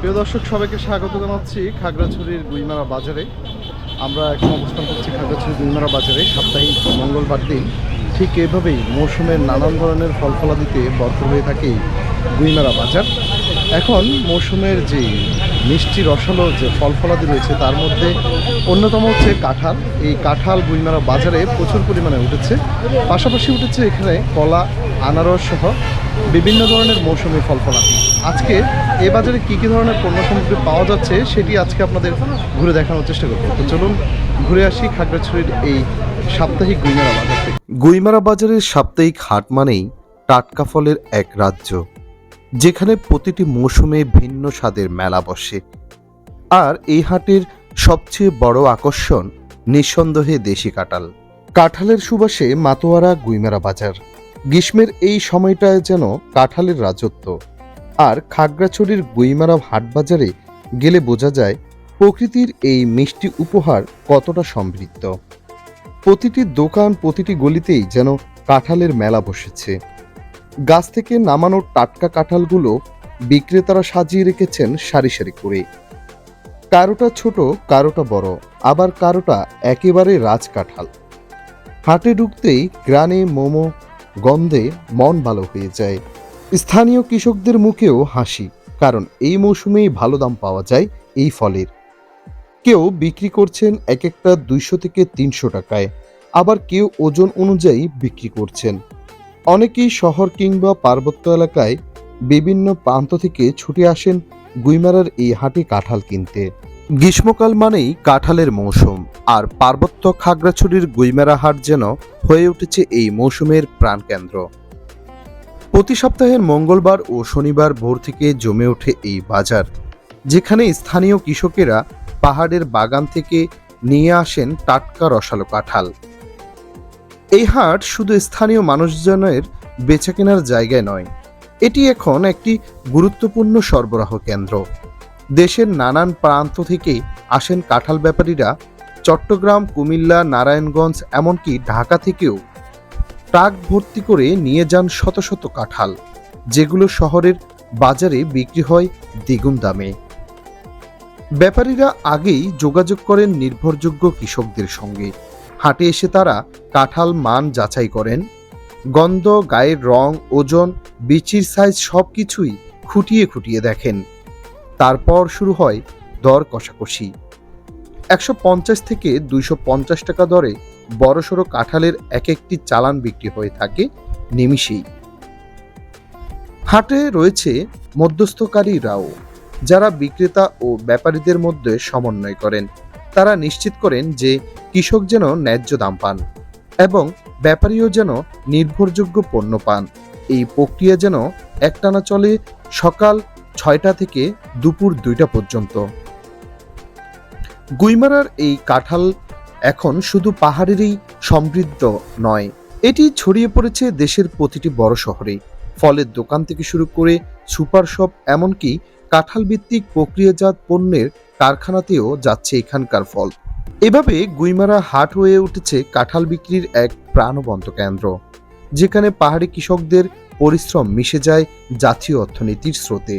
প্রিয় দর্শক, সবাইকে স্বাগত জানাচ্ছি খাগড়াছড়ির গুইমারা বাজারে। আমরা এখন অবস্থান করছি খাগড়াছড়ি গুইমারা বাজারে। সাপ্তাহিক মঙ্গলবার দিন ঠিক এভাবেই মৌসুমের নানান ধরনের ফল ফলাদিতে ভরপুর হয়ে থাকে গুইমারা বাজার। এখন মৌসুমের যে মিষ্টি রসালো যে ফল ফলাদি রয়েছে, তার মধ্যে অন্যতম হচ্ছে কাঁঠাল। এই কাঁঠাল গুইমারা বাজারে প্রচুর পরিমাণে উঠেছে। পাশাপাশি উঠেছে এখানে কলা, আনারস সহ বিভিন্ন ধরনের মৌসুমি ফল ফলাদি আজকে এ বাজারে কী কী ধরনের পণ্য সামগ্রী পাওয়া যাচ্ছে সেটি আজকে আপনাদের ঘুরে দেখানোর চেষ্টা করব। তো চলুন ঘুরে আসি খাগড়াছড়ির এই সাপ্তাহিক গুইমারা বাজার থেকে। গুইমারা বাজারের সাপ্তাহিক হাট মানেই টাটকা ফলের এক রাজ্য, যেখানে প্রতিটি মৌসুমে ভিন্ন স্বাদের মেলা বসে। আর এই হাটের সবচেয়ে বড় আকর্ষণ নিঃসন্দেহে দেশি কাঁঠাল। কাঁঠালের সুবাসে মাতোয়ারা গুইমারা বাজার। গ্রীষ্মের এই সময়টায় যেন কাঁঠালের রাজত্ব। আর খাগড়াছড়ির গুইমারা হাট বাজারে গেলে বোঝা যায় প্রকৃতির এই মিষ্টি উপহার কতটা সমৃদ্ধ। প্রতিটি দোকান প্রতিটি গলিতেই যেন কাঁঠালের মেলা বসেছে। গাছ থেকে নামানো টাটকা কাঁঠালগুলো বিক্রেতারা সাজিয়ে রেখেছেন সারি সারি করে। কারোটা ছোট, কারোটা বড়, আবার কারোটা একেবারে রাজ কাঁঠাল। হাটে ঢুকতেই গ্রানে মোমো গন্ধে মন ভালো হয়ে যায়। স্থানীয় কৃষকদের মুখেও হাসি, কারণ এই মৌসুমেই ভালো দাম পাওয়া যায় এই ফলের। কেউ বিক্রি করছেন এক একটা দুইশো থেকে তিনশো টাকায়, আবার কেউ ওজন অনুযায়ী বিক্রি করছেন। অনেকেই শহর কিংবা পার্বত্য এলাকায় বিভিন্ন প্রান্ত থেকে ছুটে আসেন গুইমারার এই হাটে কাঁঠাল কিনতে। গ্রীষ্মকাল মানেই কাঁঠালের মৌসুম, আর পার্বত্য খাগড়াছড়ির গুইমারা হাট যেন হয়ে উঠেছে এই মৌসুমের প্রাণকেন্দ্র। প্রতি সপ্তাহের মঙ্গলবার ও শনিবার ভোর থেকে জমে ওঠে এই বাজার, যেখানে স্থানীয় কৃষকেরা পাহাড়ের বাগান থেকে নিয়ে আসেন টাটকা রসালো কাঁঠাল। এই হাট শুধু স্থানীয় মানুষজনের বেচাকেনার জায়গায় নয়, এটি এখন একটি গুরুত্বপূর্ণ সরবরাহ কেন্দ্র। দেশের নানান প্রান্ত থেকে আসেন কাঁঠাল ব্যাপারীরা। চট্টগ্রাম, কুমিল্লা, নারায়ণগঞ্জ, এমনকি ঢাকা থেকেও ট্রাক ভর্তি করে নিয়ে যান শত শত কাঁঠাল, যেগুলো শহরের বাজারে বিক্রি হয় দ্বিগুণ দামে। ব্যাপারীরা আগেই যোগাযোগ করেন নির্ভরযোগ্য কৃষকদের সঙ্গে। হাটে এসে তারা কাঁঠাল মান যাচাই করেন। গন্ধ, গায়ের রং, ওজন, বিচির সাইজ সব কিছুই খুঁটিয়ে খুঁটিয়ে দেখেন। তারপর শুরু হয় দর কষাকষি। একশো পঞ্চাশ থেকে দুইশো পঞ্চাশ টাকা দরে বড়সড় কাঁঠালের এক একটি চালান বিক্রি হয়ে থাকে নিমিষেই। হাটে রয়েছে মধ্যস্থকারীরাও যারা বিক্রেতা ও ব্যাপারীদের মধ্যে সমন্বয় করেন। তারা নিশ্চিত করেন যে কৃষক যেন ন্যায্য দাম পান এবং ব্যাপারীও যেন নির্ভরযোগ্য পণ্য পান। এই প্রক্রিয়া যেন একটানা চলে সকাল ছয়টা থেকে দুপুর দুইটা পর্যন্ত। গুইমারার এই কাঁঠাল এখন শুধু পাহাড়েরই সমৃদ্ধ নয়, এটি ছড়িয়ে পড়েছে দেশের প্রতিটি বড় শহরে। ফলের দোকান থেকে শুরু করে সুপার শপ, এমনকি কাঁঠাল ভিত্তিক প্রক্রিয়াজাত পণ্যের কারখানাতেও যাচ্ছে এখানকার ফল। এভাবে গুইমারা হাট হয়ে উঠেছে কাঁঠাল বিক্রির এক প্রাণবন্ত কেন্দ্র, যেখানে পাহাড়ি কৃষকদের পরিশ্রম মিশে যায় জাতীয় অর্থনীতির স্রোতে।